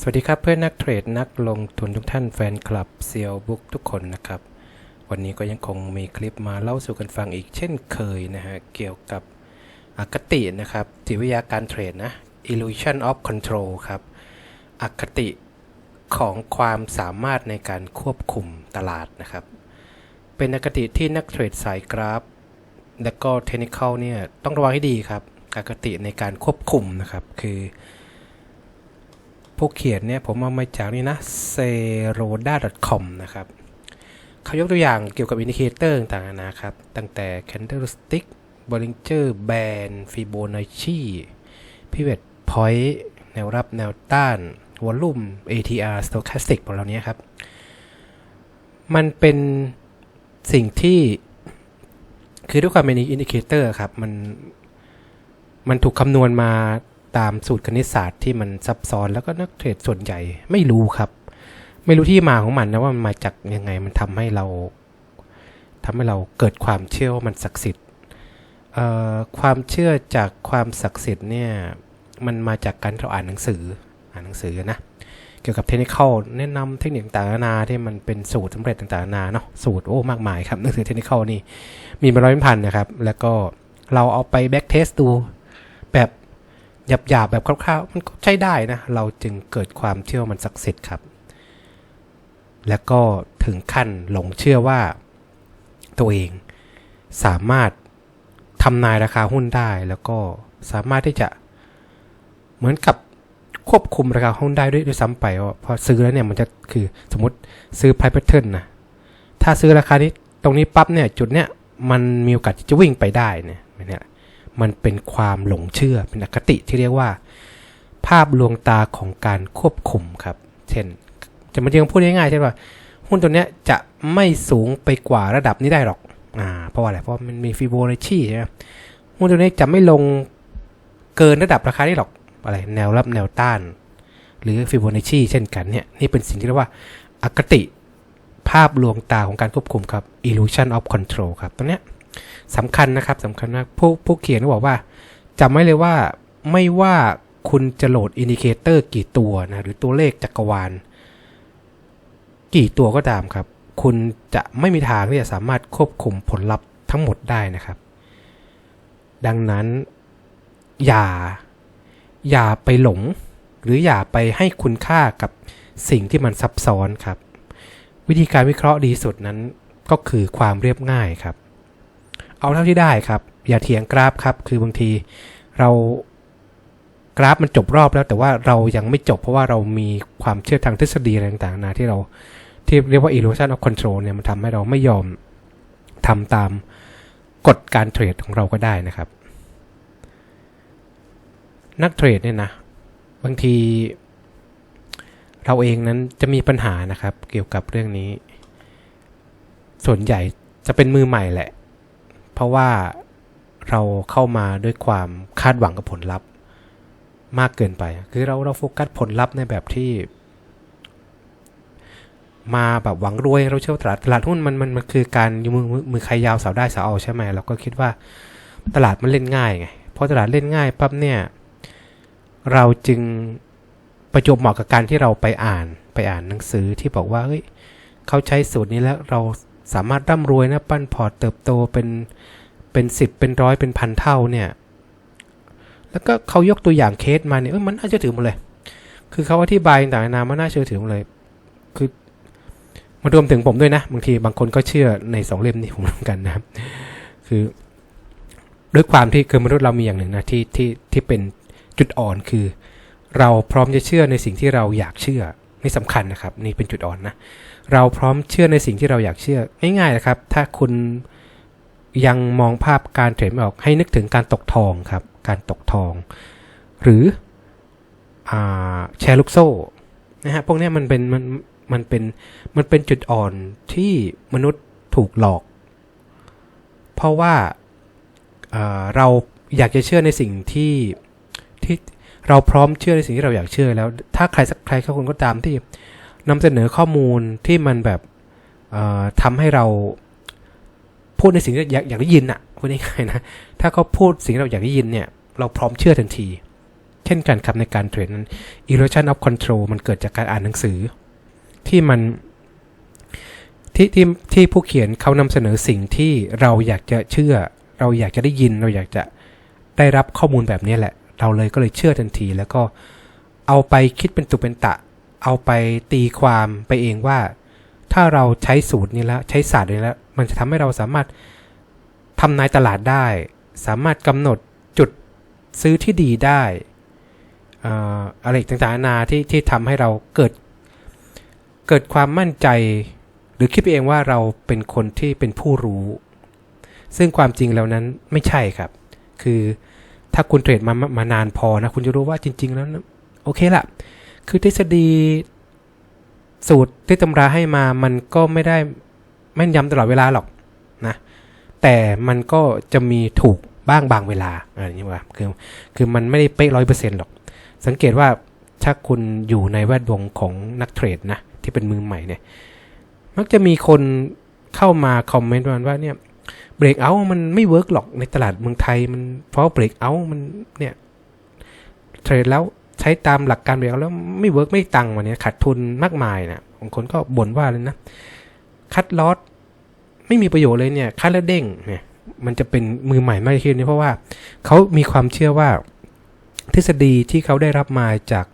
สวัสดีครับเพื่อนนักเทรดนักลงทุนทุกท่านแฟนคลับเซียวบุ๊กทุกคนนะครับ วันนี้ก็ยังคงมีคลิปมาเล่าสู่กันฟังอีกเช่นเคยนะฮะ เกี่ยวกับอคตินะครับจิตวิทยาการเทรดนะ illusion of control ครับอคติของความสามารถในการควบคุมตลาดนะครับ เป็นอคติที่นักเทรดสายกราฟ และก็เทคนิคเนี่ยต้องระวังให้ดีครับอคติในการควบคุมนะครับคือ ผู้เขียนเนี่ยผมเอามาจากนี่นะ zeroda.com นะครับเขายกตัวอย่างเกี่ยวกับอินดิเคเตอร์ต่างๆนะครับ ตั้งแต่ candlestick bollinger band fibonacci pivot point แนวรับแนวต้าน volume ATR stochastic พวกเหล่านี้ครับ มันเป็นสิ่งที่คือด้วยความเป็นอินดิเคเตอร์ครับ มันมันถูกคำนวณมา ตามสูตรคณิตศาสตร์ที่มันซับซ้อนแล้วก็นักเทรดส่วนใหญ่ไม่รู้ครับ ไม่รู้ที่มาของมันนะว่ามันมาจากยังไงมันทำให้เราทำให้เราเกิดความเชื่อว่ามันศักดิ์สิทธิ์ความเชื่อจากความศักดิ์สิทธิ์เนี่ยมันมาจากการเราอ่านหนังสืออ่านหนังสือนะเกี่ยวกับเทคนิคแนะนำเทคนิคต่างๆนานาที่มันเป็นสูตรสำเร็จต่างๆนานาเนาะสูตรโอ้มากมายครับหนังสือเทคนิคนี่มีเป็นร้อยเป็นพันนะครับ แล้วก็เราเอาไปแบ็กเทสดูแบบ หยาบๆแบบคร่าวๆ มันก็ใช้ได้นะ เราจึงเกิดความเชื่อว่ามันศักดิ์สิทธิ์ครับ แล้วก็ถึงขั้นหลงเชื่อว่าตัวเองสามารถทำนายราคาหุ้นได้แล้วก็สามารถที่จะเหมือนกับควบคุมราคาหุ้นได้ด้วยด้วยซ้ำไปว่าพอซื้อแล้วเนี่ยมันจะคือสมมติซื้อ price pattern นะถ้าซื้อราคานี้ตรงนี้ปั๊บเนี่ยจุดเนี้ยมันมีโอกาสที่จะวิ่งไปได้เนี่ยเนี่ย มันเป็นความหลงเชื่อเป็นอคติที่เรียกว่า ภาพลวงตาของการควบคุมครับ เช่น จะมาเรียงพูดง่ายๆใช่ป่ะหุ้นตัวเนี้ยจะไม่สูงไปกว่าระดับนี้ได้หรอกอ่าเพราะว่าอะไรเพราะมันมีฟิโบนัชชีใช่ไหมหุ้นตัวนี้จะไม่ลงเกินระดับราคาได้หรอกอะไรแนวรับแนวต้าน หรือฟิโบนัชชีเช่นกันเนี่ยนี่เป็นสิ่งที่เรียกว่าอคติภาพลวงตาของการควบคุมครับ illusion of control ครับตัวเนี้ย สำคัญนะครับสำคัญมากผู้ผู้เขียนก็บอกว่าจำไว้เลยว่าไม่ว่าคุณจะโหลดอินดิเคเตอร์กี่ตัวนะหรือตัวเลขจักรวาล กี่ตัวก็ตามครับ คุณจะไม่มีทางที่จะสามารถควบคุมผลลัพธ์ทั้งหมดได้นะครับ ดังนั้นอย่าอย่าไปหลง หรืออย่าไปให้คุณค่ากับสิ่งที่มันซับซ้อนครับ วิธีการวิเคราะห์ดีสุดนั้นก็คือความเรียบง่ายครับ เอาเท่าที่ได้ครับ อย่าเถียงกราฟครับ คือบางทีเรากราฟมันจบรอบแล้ว แต่ว่าเรายังไม่จบเพราะว่าเรามีความเชื่อทางทฤษฎีอะไรต่างๆนะที่เราที่เรียกว่า illusion of control เนี่ยมันทำให้เราไม่ยอมทำตามกฎการเทรดของเราก็ได้นะครับ นักเทรดเนี่ยนะ บางที เราเองนั้นจะมีปัญหานะครับ เกี่ยวกับเรื่องนี้ ส่วนใหญ่จะเป็นมือใหม่แหละ เพราะว่าเราเข้ามาด้วยความคาดหวังกับผลลัพธ์มากเกินไป คือเราเราโฟกัสผลลัพธ์ในแบบที่ มาแบบหวังรวยเราเชื่อว่าตลาดตลาดหุ้นมันมันมันคือการมือมือมือใครยาวสาวได้สาวเอาใช่ไหมเราก็คิดว่าตลาดมันเล่นง่ายไงพอตลาดเล่นง่ายปั๊บเนี่ย เราจึงประจวบเหมาะกับการที่เราไปอ่านไปอ่านหนังสือที่บอกว่าเฮ้ยเขาใช้สูตรนี้แล้วเรา สามารถร่ำรวยนะปั้นพอร์ตเติบโตเป็นเป็นสิบเป็นร้อยเป็นพันเท่าเนี่ย แล้วก็เขายกตัวอย่างเคสมาเนี่ยมันน่าเชื่อถือหมดเลย คือเขาอธิบายต่างๆนานามันน่าเชื่อถือหมดเลย คือมารวมถึงผมด้วยนะ บางทีบางคนก็เชื่อในสองเล่มนี้ผมเหมือนกันนะครับ คือด้วยความที่คือมนุษย์เรามีอย่างหนึ่งนะที่ที่ที่เป็นจุดอ่อนคือ เราพร้อมจะเชื่อในสิ่งที่เราอยากเชื่อ นี่สำคัญนะครับ นี่เป็นจุดอ่อนนะ เราพร้อมเชื่อในสิ่งที่เราอยากเชื่อ ง่ายๆนะครับ ถ้าคุณยังมองภาพการเทรดไม่ออกให้นึกถึงการตกทองครับ การตกทอง หรืออแชร์ลูกโซ่นะฮะพวกนี้มันเป็นมันมันเป็นมันเป็นจุดอ่อนที่มนุษย์ถูกหลอก เพราะว่าอ่าเราอยากจะเชื่อในสิ่งที่ที่ เราพร้อมเชื่อในสิ่งที่เราอยากเชื่อแล้ว ถ้าใครสักใครสักคนก็ตามที่นำเสนอข้อมูลที่มันแบบเอ่อทำให้เราพูดในสิ่งที่อยากอยากได้ยินอะพูดง่ายๆนะ ถ้าเขาพูดสิ่งที่เราอยากได้ยินเนี่ย เราพร้อมเชื่อทันที เช่นกันครับในการเทรดนั้น illusion of control มันเกิดจากการอ่านหนังสือ ที่มันที่ที่ที่ผู้เขียนเขานำเสนอสิ่งที่เราอยากจะเชื่อ เราอยากจะได้ยินเราอยากจะได้รับข้อมูลแบบนี้แหละ เราเลยก็เลยเชื่อทันที แล้วก็เอาไปคิดเป็นตุเป็นตะ เอาไปตีความไปเองว่า ถ้าเราใช้สูตรนี้แล้วใช้ศาสตร์นี้แล้ว มันจะทำให้เราสามารถทำนายตลาดได้ สามารถกำหนดจุดซื้อที่ดีได้อะไรอีกต่างๆนานาที่ที่ทำให้เราเกิด เกิดความมั่นใจ หรือคิดไปเองว่าเราเป็นคนที่เป็นผู้รู้ ซึ่งความจริงแล้วนั้นไม่ใช่ครับ คือ ถ้าคุณเทรดมามานานพอนะ คุณจะรู้ว่าจริง ๆ แล้วโอเคละคือทฤษฎีสูตรที่ตำราให้มามันก็ไม่ได้แม่นยำตลอดเวลาหรอกนะ แต่มันก็จะมีถูกบ้างบางเวลาอะไรอย่างนี้ว่าคือคือมันไม่ได้เป๊ะร้อยเปอร์เซ็นต์หรอก สังเกตว่าถ้าคุณอยู่ในแวดวงของนักเทรดนะ ที่เป็นมือใหม่เนี่ย มักจะมีคนเข้ามาคอมเมนต์ว่าว่าเนี่ย เบรกเอามันไม่เวิร์กหรอกในตลาดเมืองไทยมันเพราะเบรกเอามันเนี่ยเทรดแล้วใช้ตามหลักการเบรกเอาแล้วไม่เวิร์กไม่ตังค์วันนี้ขาดทุนมากมายนะบางคนก็บ่นว่าเลยนะคัดลอสไม่มีประโยชน์เลยเนี่ยคัดแล้วเด้งเนี่ย มันจะเป็นมือใหม่มากขึ้นนี่เพราะว่าเขามีความเชื่อว่าทฤษฎีที่เขาได้รับมาจาก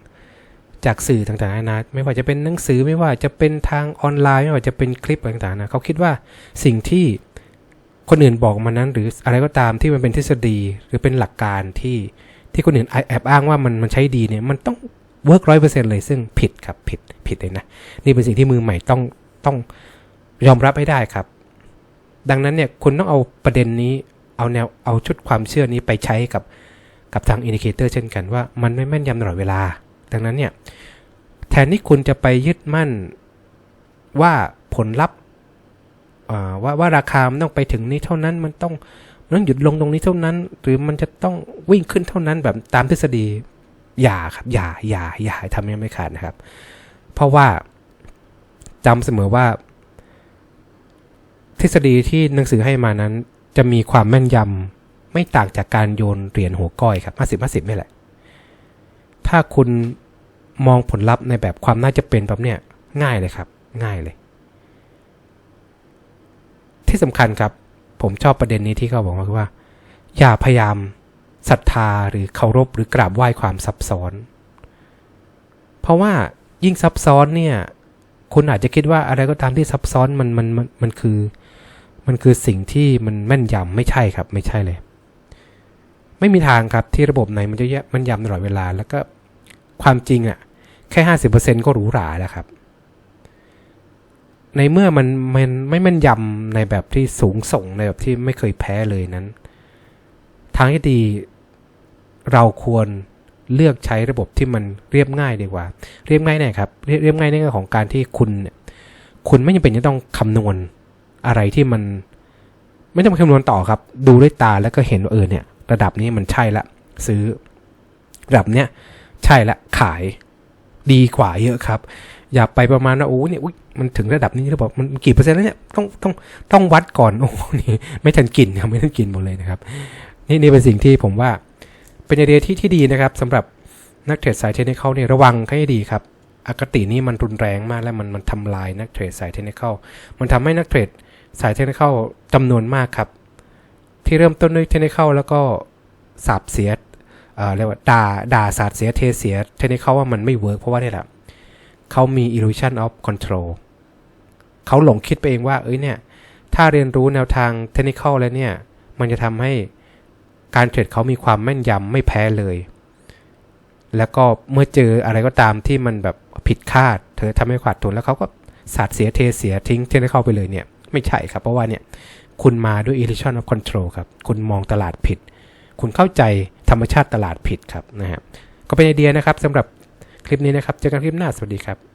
จากสื่อต่างๆนานาไม่ว่าจะเป็นหนังสือไม่ว่าจะเป็นทางออนไลน์ ไม่ว่าจะเป็นคลิปต่างๆนะเขาคิดว่าสิ่งที่ คนอื่นบอกมานั้น หรืออะไรก็ตามที่มันเป็นทฤษฎีหรือเป็นหลักการที่ที่คนอื่นแอบอ้างว่ามันมันใช้ดีเนี่ยมันต้องเวิร์กร้อยเปอร์เซ็นต์เลยซึ่งผิดครับผิดผิดเลยนะนี่เป็นสิ่งที่มือใหม่ต้องต้องยอมรับให้ได้ครับ ดังนั้นเนี่ยคุณต้องเอาประเด็นนี้เอาแนวเอาชุดความเชื่อนี้ไปใช้กับกับทางอินดิเคเตอร์เช่นกันว่ามันไม่แม่นยำตลอดเวลา ดังนั้นเนี่ยแทนที่คุณจะไปยึดมั่นว่าผลลัพธ์ ว่าว่าราคามันต้องไปถึงนี้เท่านั้นมันต้องมันต้องหยุดลงตรงนี้เท่านั้น หรือมันจะต้องวิ่งขึ้นเท่านั้นแบบตามทฤษฎีอย่าครับอย่าอย่าอย่าทำให้ไม่ขาดนะครับ เพราะว่าจำเสมอว่า ทฤษฎีที่หนังสือให้มานั้น จะมีความแม่นยำไม่ต่างจากการโยนเหรียญหัวก้อยครับห้าสิบห้าสิบนี่แหละ ถ้าคุณมองผลลัพธ์ในแบบความน่าจะเป็นแบบเนี้ยง่ายเลยครับ ง่ายเลย ที่สำคัญครับ ผมชอบประเด็นนี้ที่เขาบอกมาคือว่า อย่าพยายามศรัทธาหรือเคารพหรือกราบไหว้ความซับซ้อน เพราะว่ายิ่งซับซ้อนเนี่ย คุณอาจจะคิดว่าอะไรก็ตามที่ซับซ้อนมันมันมันมันคือ มันคือสิ่งที่มันแม่นยำไม่ใช่ครับ ไม่ใช่เลย ไม่มีทางครับที่ระบบไหนมันจะแยมันยำตลอดเวลา แล้วก็ความจริงอะ่ะ แค่ห้าสิบเปอร์เซ็นก็หรูหราแล้วครับ ในเมื่อมันมันไม่แม่นยำ ในแบบที่สูงส่งในแบบที่ไม่เคยแพ้เลยนั้น ทางที่ดีเราควรเลือกใช้ระบบที่มันเรียบง่ายดีกว่า เรียบง่ายเนี่ยครับเรียบง่ายในเรื่องของการที่คุณเนี่ยคุณไม่จำเป็นจะต้องคำนวณอะไรที่มัน ไม่ต้องคำนวณต่อครับ ดูด้วยตาแล้วก็เห็นว่าเออเนี่ย ระดับนี้มันใช่ละซื้อระดับเนี้ยใช่ละขายดีกว่าเยอะครับ อย่าไปประมาณว่าโอ้เนี่ยมันถึงระดับนี้แล้วบอกมันกี่เปอร์เซ็นต์แล้วเนี่ยต้องต้องต้องวัดก่อนโอ้นี่ไม่ทันกินครับไม่ทันกินหมดเลยนะครับ นี่นี่เป็นสิ่งที่ผมว่าเป็นไอเดียที่ที่ดีนะครับสำหรับนักเทรดสายเทคนิคเนี่ยระวังให้ดีครับอคตินี้มันรุนแรงมากและมันมันทำลายนักเทรดสายเทคนิคมันทำให้นักเทรดสายเทคนิคจำนวนมากครับ ที่เริ่มต้นด้วยเทคนิคแล้วก็สาบเสียเอ่อเรียกว่าด่าด่าสาดเสียเทเสียเทคนิคว่ามันไม่เวิร์กเพราะว่านี่แหละ เขามี illusion of control เขาหลงคิดไปเองว่า เอ้ยเนี่ย ถ้าเรียนรู้แนวทางเทคนิคแล้วเนี่ย มันจะทำให้การเทรดเขามีความแม่นยำไม่แพ้เลย แล้วก็เมื่อเจออะไรก็ตามที่มันแบบผิดคาด เธอทำให้ขาดทุนแล้วเขาก็สาดเสียเทเสียทิ้งเทคนิคไปเลยเนี่ย ไม่ใช่ครับ เพราะว่าเนี่ย คุณมาด้วย illusion of control ครับ คุณมองตลาดผิด คุณเข้าใจธรรมชาติตลาดผิดครับนะฮะก็เป็นไอเดียนะครับสำหรับ คลิปนี้นะครับ เจอกันคลิปหน้า สวัสดีครับ